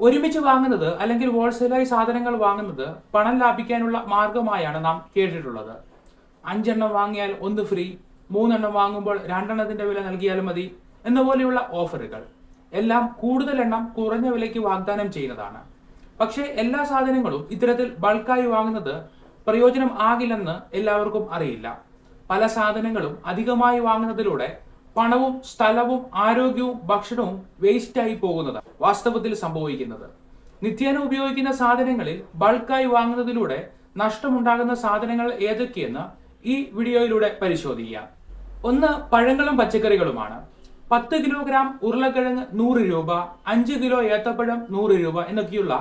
ഒരുമിച്ച് വാങ്ങുന്നത് അല്ലെങ്കിൽ ഹോൾസെയിലായി സാധനങ്ങൾ വാങ്ങുന്നത് പണം ലാഭിക്കാനുള്ള മാർഗമായാണ് നാം കേട്ടിട്ടുള്ളത്. അഞ്ചെണ്ണം വാങ്ങിയാൽ ഒന്ന് ഫ്രീ മൂന്നെണ്ണം വാങ്ങുമ്പോൾ രണ്ടെണ്ണത്തിന്റെ വില നൽകിയാൽ മതി എന്ന പോലെയുള്ള ഓഫറുകൾ എല്ലാം കൂടുതൽ എണ്ണം കുറഞ്ഞ വിലയ്ക്ക് വാഗ്ദാനം ചെയ്യുന്നതാണ്. പക്ഷേ എല്ലാ സാധനങ്ങളും ഇത്തരത്തിൽ ബൾക്കായി വാങ്ങുന്നത് പ്രയോജനം ആകില്ലെന്ന് എല്ലാവർക്കും അറിയില്ല. പല സാധനങ്ങളും അധികമായി വാങ്ങുന്നതിലൂടെ പണവും സ്ഥലവും ആരോഗ്യവും ഭക്ഷണവും വേസ്റ്റായി പോകുന്നത് വാസ്തവത്തിൽ സംഭവിക്കുന്നത്. നിത്യേന ഉപയോഗിക്കുന്ന സാധനങ്ങളിൽ ബൾക്കായി വാങ്ങുന്നതിലൂടെ നഷ്ടമുണ്ടാകുന്ന സാധനങ്ങൾ ഏതൊക്കെയെന്ന് ഈ വീഡിയോയിലൂടെ പരിശോധിക്കാം. ഒന്ന് പഴങ്ങളും പച്ചക്കറികളുമാണ്. പത്ത് കിലോഗ്രാം ഉരുളക്കിഴങ്ങ് നൂറ് രൂപ അഞ്ച് കിലോ ഏത്തപ്പഴം നൂറ് രൂപ എന്നൊക്കെയുള്ള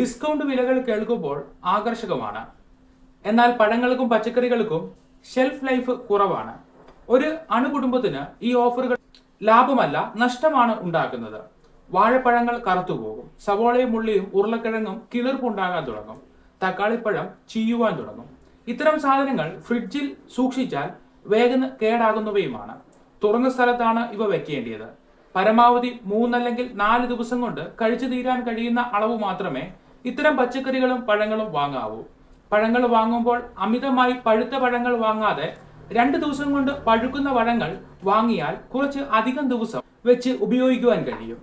ഡിസ്കൗണ്ട് വിലകൾ കേൾക്കുമ്പോൾ ആകർഷകമാണ്. എന്നാൽ പഴങ്ങൾക്കും പച്ചക്കറികൾക്കും ഷെൽഫ് ലൈഫ് കുറവാണ്. ഒരു അണുകുടുംബത്തിന് ഈ ഓഫറുകൾ ലാഭമല്ല നഷ്ടമാണ് ഉണ്ടാക്കുന്നത്. വാഴപ്പഴങ്ങൾ കറുത്തുപോകും സവോളയും ഉള്ളിയും ഉരുളക്കിഴങ്ങും കിളിർപ്പുണ്ടാകാൻ തുടങ്ങും. തക്കാളിപ്പഴം ചീയുവാൻ തുടങ്ങും. ഇത്തരം സാധനങ്ങൾ ഫ്രിഡ്ജിൽ സൂക്ഷിച്ചാൽ വേഗം കേടാകുന്നവയുമാണ്. തുറന്ന സ്ഥലത്താണ് ഇവ വെക്കേണ്ടത് പരമാവധി മൂന്നല്ലെങ്കിൽ നാല് ദിവസം കൊണ്ട് കഴിച്ചു തീരാൻ കഴിയുന്ന അളവ് മാത്രമേ ഇത്തരം പച്ചക്കറികളും പഴങ്ങളും വാങ്ങാവൂ. പഴങ്ങൾ വാങ്ങുമ്പോൾ അമിതമായി പഴുത്ത പഴങ്ങൾ വാങ്ങാതെ രണ്ട് ദിവസം കൊണ്ട് പഴുക്കുന്ന പഴങ്ങൾ വാങ്ങിയാൽ കുറച്ച് അധികം ദിവസം വെച്ച് ഉപയോഗിക്കുവാൻ കഴിയും.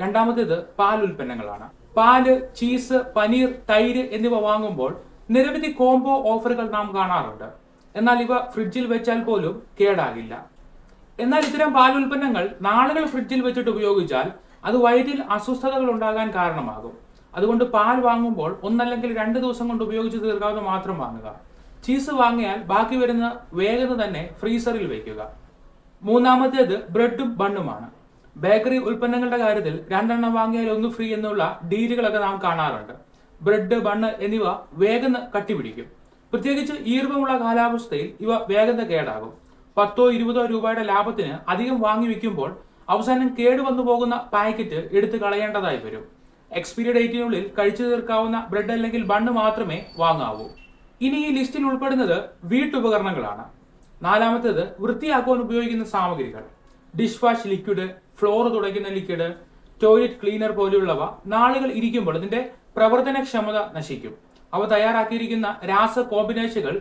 രണ്ടാമത്തേത് പാൽ ഉൽപ്പന്നങ്ങളാണ്. പാൽ ചീസ് പനീർ തൈര് എന്നിവ വാങ്ങുമ്പോൾ നിരവധി കോംബോ ഓഫറുകൾ നാം കാണാറുണ്ട്. എന്നാൽ ഇവ ഫ്രിഡ്ജിൽ വെച്ചാൽ പോലും കേടാകില്ല. എന്നാൽ ഇത്തരം പാൽ ഉൽപ്പന്നങ്ങൾ നാളുകൾ ഫ്രിഡ്ജിൽ വെച്ചിട്ട് ഉപയോഗിച്ചാൽ അത് വയറ്റിൽ അസ്വസ്ഥതകൾ ഉണ്ടാകാൻ കാരണമാകും. അതുകൊണ്ട് പാൽ വാങ്ങുമ്പോൾ ഒന്നല്ലെങ്കിൽ രണ്ട് ദിവസം കൊണ്ട് ഉപയോഗിച്ച് തീർക്കാവുന്ന മാത്രം വാങ്ങുക. ചീസ് വാങ്ങിയാൽ ബാക്കി വരുന്ന വേഗത തന്നെ ഫ്രീസറിൽ വയ്ക്കുക. മൂന്നാമത്തേത് ബ്രെഡും ബണ്ണുമാണ്. ബേക്കറി ഉൽപ്പന്നങ്ങളുടെ കാര്യത്തിൽ രണ്ടെണ്ണം വാങ്ങിയാൽ ഒന്ന് ഫ്രീ എന്നുള്ള ഡീലുകളൊക്കെ നാം കാണാറുണ്ട്. ബ്രെഡ് ബണ്ണ് എന്നിവ വേഗം കട്ടിപിടിക്കും. പ്രത്യേകിച്ച് ഈർപ്പമുള്ള കാലാവസ്ഥയിൽ ഇവ വേഗം കേടാകും. പത്തോ ഇരുപതോ രൂപയുടെ ലാഭത്തിന് അധികം വാങ്ങി വെക്കുമ്പോൾ അവസാനം കേടുവന്നു പോകുന്ന പാക്കറ്റ് എടുത്തു കളയേണ്ടതായി വരും. എക്സ്പീരി ഡേറ്റിനുള്ളിൽ കഴിച്ചു തീർക്കാവുന്ന ബ്രെഡ് അല്ലെങ്കിൽ ബണ്ണ് മാത്രമേ വാങ്ങാവൂ. ഇനി ഈ ലിസ്റ്റിൽ ഉൾപ്പെടുന്നത് വീട്ടുപകരണങ്ങളാണ്. നാലാമത്തേത് വൃത്തിയാക്കുവാൻ ഉപയോഗിക്കുന്ന സാമഗ്രികൾ. ഡിഷ് വാഷ് ലിക്വിഡ് ഫ്ലോർ തുടയ്ക്കുന്ന ലിക്വിഡ് ടോയ്ലറ്റ് ക്ലീനർ പോലെയുള്ളവ നാളുകൾ ഇരിക്കുമ്പോൾ ഇതിന്റെ പ്രവർത്തനക്ഷമത നശിക്കും. അവ തയ്യാറാക്കിയിരിക്കുന്ന രാസ കോമ്പിനേഷനുകൾ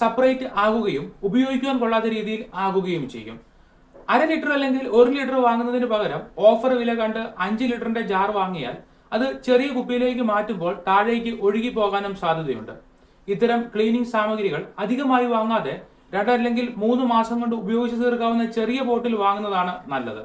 സെപ്പറേറ്റ് ആകുകയും ഉപയോഗിക്കുവാൻ കൊള്ളാത്ത രീതിയിൽ ആകുകയും ചെയ്യും. അര ലിറ്റർ അല്ലെങ്കിൽ ഒരു ലിറ്റർ വാങ്ങുന്നതിന് പകരം ഓഫർ വില കണ്ട് അഞ്ച് ലിറ്ററിന്റെ ജാർ വാങ്ങിയാൽ അത് ചെറിയ കുപ്പിയിലേക്ക് മാറ്റുമ്പോൾ താഴേക്ക് ഒഴുകി പോകാനും സാധ്യതയുണ്ട്. ഇത്തരം ക്ലീനിങ് സാമഗ്രികൾ അധികമായി വാങ്ങാതെ രണ്ടല്ലെങ്കിൽ മൂന്ന് മാസം കൊണ്ട് ഉപയോഗിച്ച് തീർക്കാവുന്ന ചെറിയ ബോട്ടിൽ വാങ്ങുന്നതാണ് നല്ലത്.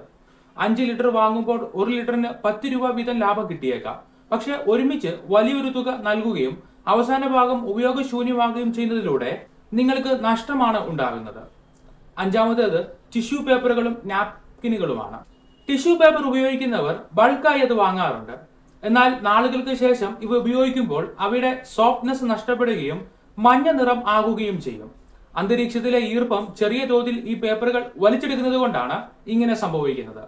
അഞ്ച് ലിറ്റർ വാങ്ങുമ്പോൾ ഒരു ലിറ്ററിന് പത്ത് രൂപ വീതം ലാഭം കിട്ടിയേക്കാം. പക്ഷെ ഒരുമിച്ച് വലിയൊരു തുക നൽകുകയും അവസാന ഭാഗം ഉപയോഗശൂന്യമാകുകയും ചെയ്യുന്നതിലൂടെ നിങ്ങൾക്ക് നഷ്ടമാണ് ഉണ്ടാകുന്നത്. അഞ്ചാമത്തേത് ടിഷ്യൂ പേപ്പറുകളും നാപ്കിനുകളുമാണ് ടിഷ്യൂ പേപ്പർ ഉപയോഗിക്കുന്നവർ ബൾക്കായി അത് വാങ്ങാറുണ്ട്. എന്നാൽ നാളുകൾക്ക് ശേഷം ഇവ ഉപയോഗിക്കുമ്പോൾ അവയുടെ സോഫ്റ്റ്നെസ് നഷ്ടപ്പെടുകയും മഞ്ഞ നിറം ആകുകയും ചെയ്യും. അന്തരീക്ഷത്തിലെ ഈർപ്പം ചെറിയ തോതിൽ ഈ പേപ്പറുകൾ വലിച്ചെടുക്കുന്നത് കൊണ്ടാണ് ഇങ്ങനെ സംഭവിക്കുന്നത്.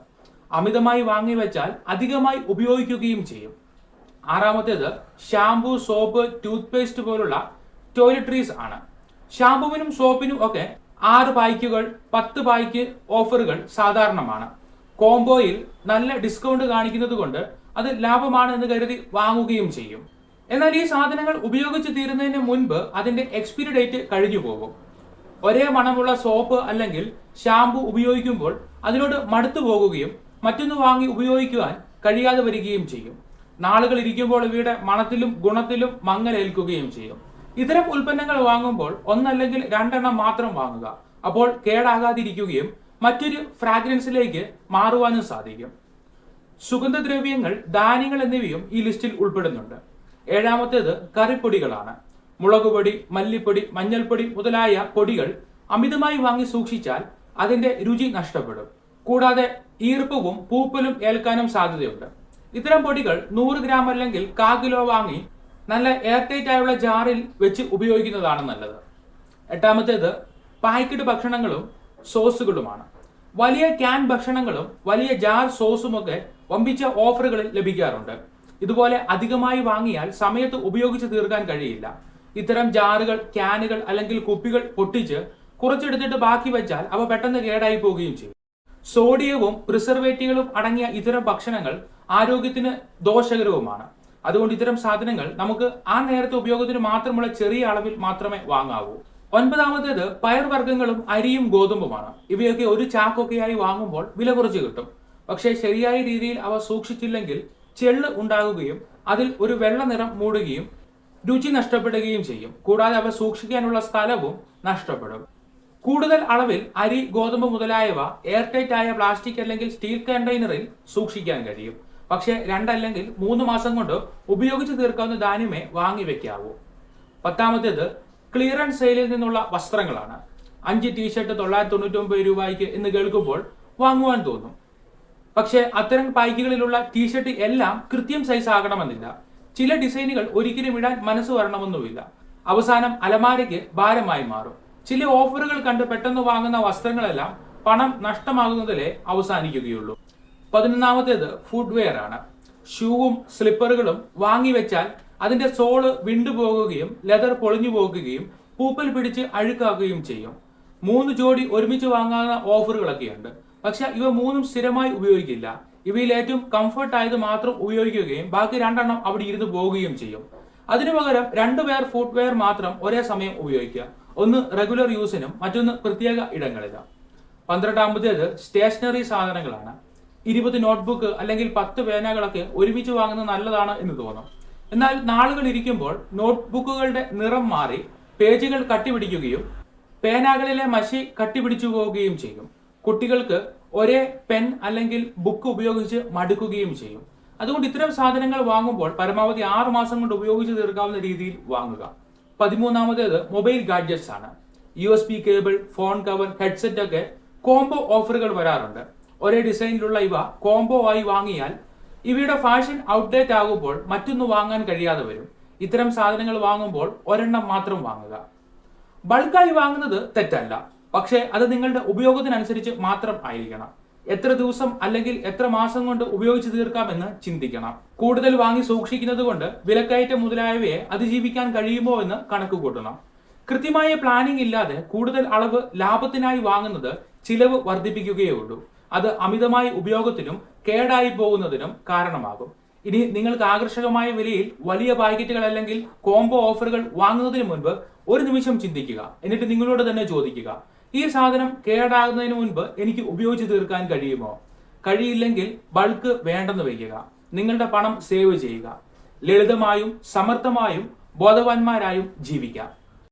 അമിതമായി വാങ്ങി വെച്ചാൽ അധികമായി ഉപയോഗിക്കുകയും ചെയ്യും. ആറാമത്തേത് ഷാംപൂ സോപ്പ് ടൂത്ത് പേസ്റ്റ് പോലുള്ള ടോയ്ലറ്ററീസ് ആണ്. ഷാംപൂവിനും സോപ്പിനും ഒക്കെ ആറ് പായ്ക്കുകൾ പത്ത് പായ്ക്ക് ഓഫറുകൾ സാധാരണമാണ്. കോംബോയിൽ നല്ല ഡിസ്കൗണ്ട് കാണിക്കുന്നത് കൊണ്ട് അത് ലാഭമാണ് എന്ന് കരുതി വാങ്ങുകയും ചെയ്യും. എന്നാൽ ഈ സാധനങ്ങൾ ഉപയോഗിച്ച് തീരുന്നതിന് മുൻപ് അതിന്റെ എക്സ്പിരി ഡേറ്റ് കഴിഞ്ഞു പോകും. ഒരേ മണമുള്ള സോപ്പ് അല്ലെങ്കിൽ ഷാമ്പു ഉപയോഗിക്കുമ്പോൾ അതിനോട് മടുത്തു പോകുകയും മറ്റൊന്ന് വാങ്ങി ഉപയോഗിക്കുവാൻ കഴിയാതെ വരികയും ചെയ്യും. നാളുകൾ ഇരിക്കുമ്പോൾ ഇവയുടെ മണത്തിലും ഗുണത്തിലും മങ്ങലേൽക്കുകയും ചെയ്യും. ഇത്തരം ഉൽപ്പന്നങ്ങൾ വാങ്ങുമ്പോൾ ഒന്നല്ലെങ്കിൽ രണ്ടെണ്ണം മാത്രം വാങ്ങുക. അപ്പോൾ കേടാകാതിരിക്കുകയും മറ്റൊരു ഫ്രാഗ്രൻസിലേക്ക് മാറുവാനും സാധിക്കും. സുഗന്ധദ്രവ്യങ്ങൾ ധാന്യങ്ങൾ എന്നിവയും ഈ ലിസ്റ്റിൽ ഉൾപ്പെടുന്നുണ്ട്. ഏഴാമത്തേത് കറിപ്പൊടികളാണ്. മുളകുപൊടി മല്ലിപ്പൊടി മഞ്ഞൾപ്പൊടി മുതലായ പൊടികൾ അമിതമായി വാങ്ങി സൂക്ഷിച്ചാൽ അതിന്റെ രുചി നഷ്ടപ്പെടും. കൂടാതെ ഈർപ്പവും പൂപ്പലും ഏൽക്കാനും സാധ്യതയുണ്ട്. ഇത്തരം പൊടികൾ നൂറ് ഗ്രാം അല്ലെങ്കിൽ കാ കിലോ വാങ്ങി നല്ല എയർടൈറ്റ് ആയുള്ള ജാറിൽ വെച്ച് ഉപയോഗിക്കുന്നതാണ് നല്ലത്. എട്ടാമത്തേത് പാക്കറ്റ് ഭക്ഷണങ്ങളും സോസുകളുമാണ്. വലിയ ക്യാൻ ഭക്ഷണങ്ങളും വലിയ ജാർ സോസുമൊക്കെ വമ്പിച്ച ഓഫറുകൾ ലഭിക്കാറുണ്ട്. ഇതുപോലെ അധികമായി വാങ്ങിയാൽ സമയത്ത് ഉപയോഗിച്ച് തീർക്കാൻ കഴിയില്ല. ഇത്തരം ജാറുകൾ ക്യാനുകൾ അല്ലെങ്കിൽ കുപ്പികൾ പൊട്ടിച്ച് കുറച്ചെടുത്തിട്ട് ബാക്കി വെച്ചാൽ അവ പെട്ടെന്ന് കേടായി പോവുകയും ചെയ്യും. സോഡിയവും പ്രിസർവേറ്റീവുകളും അടങ്ങിയ ഇത്തരം ഭക്ഷണങ്ങൾ ആരോഗ്യത്തിന് ദോഷകരവുമാണ്. അതുകൊണ്ട് ഇത്തരം സാധനങ്ങൾ നമുക്ക് ആ നേരത്തെ ഉപയോഗത്തിന് മാത്രമുള്ള ചെറിയ അളവിൽ മാത്രമേ വാങ്ങാവൂ. ഒൻപതാമത്തേത് പയർവർഗങ്ങളും അരിയും ഗോതമ്പുമാണ്. ഇവയൊക്കെ ഒരു ചാക്കൊക്കെയായി വാങ്ങുമ്പോൾ വില കുറച്ച് കിട്ടും. പക്ഷേ ശരിയായ രീതിയിൽ അവ സൂക്ഷിച്ചില്ലെങ്കിൽ ചെള്ള് ഉണ്ടാകുകയും അതിൽ ഒരു വെള്ള നിറം മൂടുകയും രുചി നഷ്ടപ്പെടുകയും ചെയ്യും. കൂടാതെ അവ സൂക്ഷിക്കാനുള്ള സ്ഥലവും നഷ്ടപ്പെടും. കൂടുതൽ അളവിൽ അരി ഗോതമ്പ് മുതലായവ എയർടൈറ്റ് ആയ പ്ലാസ്റ്റിക് അല്ലെങ്കിൽ സ്റ്റീൽ കണ്ടെയ്നറിൽ സൂക്ഷിക്കാൻ കഴിയും. പക്ഷേ രണ്ടല്ലെങ്കിൽ മൂന്ന് മാസം കൊണ്ട് ഉപയോഗിച്ച് തീർക്കാവുന്ന ധാന്യമേ വാങ്ങി വെക്കാവൂ. പത്താമത്തേത് ക്ലിയറൻസ് സെയിലിൽ നിന്നുള്ള വസ്ത്രങ്ങളാണ്. അഞ്ച് ടീഷർട്ട് തൊള്ളായിരത്തി തൊണ്ണൂറ്റി ഒമ്പത് രൂപയ്ക്ക് എന്ന് കേൾക്കുമ്പോൾ വാങ്ങുവാൻ തോന്നും. പക്ഷേ അത്തരം പായ്ക്കുകളിലുള്ള ടീഷർട്ട് എല്ലാം കൃത്യം സൈസ് ആകണമെന്നില്ല. ചില ഡിസൈനുകൾ ഒരിക്കലും ഇടാൻ മനസ്സ് വരണമെന്നുമില്ല. അവസാനം അലമാരയ്ക്ക് ഭാരമായി മാറും. ചില ഓഫറുകൾ കണ്ട് പെട്ടെന്ന് വാങ്ങുന്ന വസ്ത്രങ്ങളെല്ലാം പണം നഷ്ടമാകുന്നതിലേ അവസാനിക്കുകയുള്ളൂ. പതിനൊന്നാമത്തേത് ഫുഡ്വെയർ ആണ്. ഷൂവും സ്ലിപ്പറുകളും വാങ്ങി വെച്ചാൽ അതിന്റെ സോൾ വിണ്ടുപോകുകയും ലെതർ പൊളിഞ്ഞു പോകുകയും പൂപ്പൽ പിടിച്ച് അഴുക്കാക്കുകയും ചെയ്യും. മൂന്ന് ജോഡി ഒരുമിച്ച് വാങ്ങാവുന്ന ഓഫറുകളൊക്കെയുണ്ട്. പക്ഷെ ഇവ മൂന്നും സ്ഥിരമായി ഉപയോഗിക്കില്ല. ഇവയിൽ ഏറ്റവും കംഫർട്ട് ആയത് മാത്രം ഉപയോഗിക്കുകയും ബാക്കി രണ്ടെണ്ണം അവിടെ ഇരുന്ന് പോവുകയും ചെയ്യും. അതിനു പകരം രണ്ടു പേർ ഫുട്വെയർ മാത്രം ഒരേ സമയം ഉപയോഗിക്കുക. ഒന്ന് റെഗുലർ യൂസിനും മറ്റൊന്ന് പ്രത്യേക ഇടങ്ങളിലാണ് പന്ത്രണ്ടാമത്തേത് സ്റ്റേഷനറി സാധനങ്ങളാണ്. ഇരുപത് നോട്ട്ബുക്ക് അല്ലെങ്കിൽ പത്ത് പേനകളൊക്കെ ഒരുമിച്ച് വാങ്ങുന്നത് നല്ലതാണ് എന്ന് തോന്നും. എന്നാൽ നാളുകൾ ഇരിക്കുമ്പോൾ നോട്ട്ബുക്കുകളുടെ നിറം മാറി പേജുകൾ കട്ടിപിടിക്കുകയും പേനകളിലെ മഷി കട്ടിപിടിച്ചു പോവുകയും ചെയ്യും. കുട്ടികൾക്ക് ഒരേ പെൻ അല്ലെങ്കിൽ ബുക്ക് ഉപയോഗിച്ച് മടുക്കുകയും ചെയ്യും. അതുകൊണ്ട് ഇത്തരം സാധനങ്ങൾ വാങ്ങുമ്പോൾ പരമാവധി ആറ് മാസം കൊണ്ട് ഉപയോഗിച്ച് തീർക്കാവുന്ന രീതിയിൽ വാങ്ങുക. പതിമൂന്നാമത്തേത് മൊബൈൽ ഗാഡ്ജറ്റ്സ് ആണ്. U S B cable phone cover headset ഒക്കെ കോംബോ ഓഫറുകൾ വരാറുണ്ട്. ഒരേ ഡിസൈനിലുള്ള ഇവ കോംബോ ആയി വാങ്ങിയാൽ ഇവയുടെ ഫാഷൻ ഔട്ട്ഡേറ്റ് ആകുമ്പോൾ മറ്റൊന്ന് വാങ്ങാൻ കഴിയാതെ വരും. ഇത്തരം സാധനങ്ങൾ വാങ്ങുമ്പോൾ ഒരെണ്ണം മാത്രം വാങ്ങുക. ബൾക്കായി വാങ്ങുന്നത് തെറ്റല്ല. പക്ഷേ അത് നിങ്ങളുടെ ഉപയോഗത്തിനനുസരിച്ച് മാത്രം ആയിരിക്കണം. എത്ര ദിവസം അല്ലെങ്കിൽ എത്ര മാസം കൊണ്ട് ഉപയോഗിച്ച് തീർക്കാമെന്ന് ചിന്തിക്കണം. കൂടുതൽ വാങ്ങി സൂക്ഷിക്കുന്നത് കൊണ്ട് വിലക്കയറ്റം മുതലായവയെ അതിജീവിക്കാൻ കഴിയുമോ എന്ന് കണക്ക് കൂട്ടണം. കൃത്യമായ പ്ലാനിംഗ് ഇല്ലാതെ കൂടുതൽ അളവ് ലാഭത്തിനായി വാങ്ങുന്നത് ചിലവ് വർദ്ധിപ്പിക്കുകയേ ഉള്ളൂ. അത് അമിതമായ ഉപയോഗത്തിനും കേടായി പോകുന്നതിനും കാരണമാകും. ഇനി നിങ്ങൾക്ക് ആകർഷകമായ വിലയിൽ വലിയ പാക്കറ്റുകൾ അല്ലെങ്കിൽ കോംബോ ഓഫറുകൾ വാങ്ങുന്നതിന് മുൻപ് ഒരു നിമിഷം ചിന്തിക്കുക. എന്നിട്ട് നിങ്ങളോട് തന്നെ ചോദിക്കുക. ഈ സാധനം കേടാകുന്നതിന് മുൻപ് എനിക്ക് ഉപയോഗിച്ച് തീർക്കാൻ കഴിയുമോ? കഴിയില്ലെങ്കിൽ ബൾക്ക് വേണ്ടെന്ന് വയ്ക്കുക. നിങ്ങളുടെ പണം സേവ് ചെയ്യുക. ലളിതമായും സമർത്ഥമായും ബോധവാന്മാരായും ജീവിക്കാം.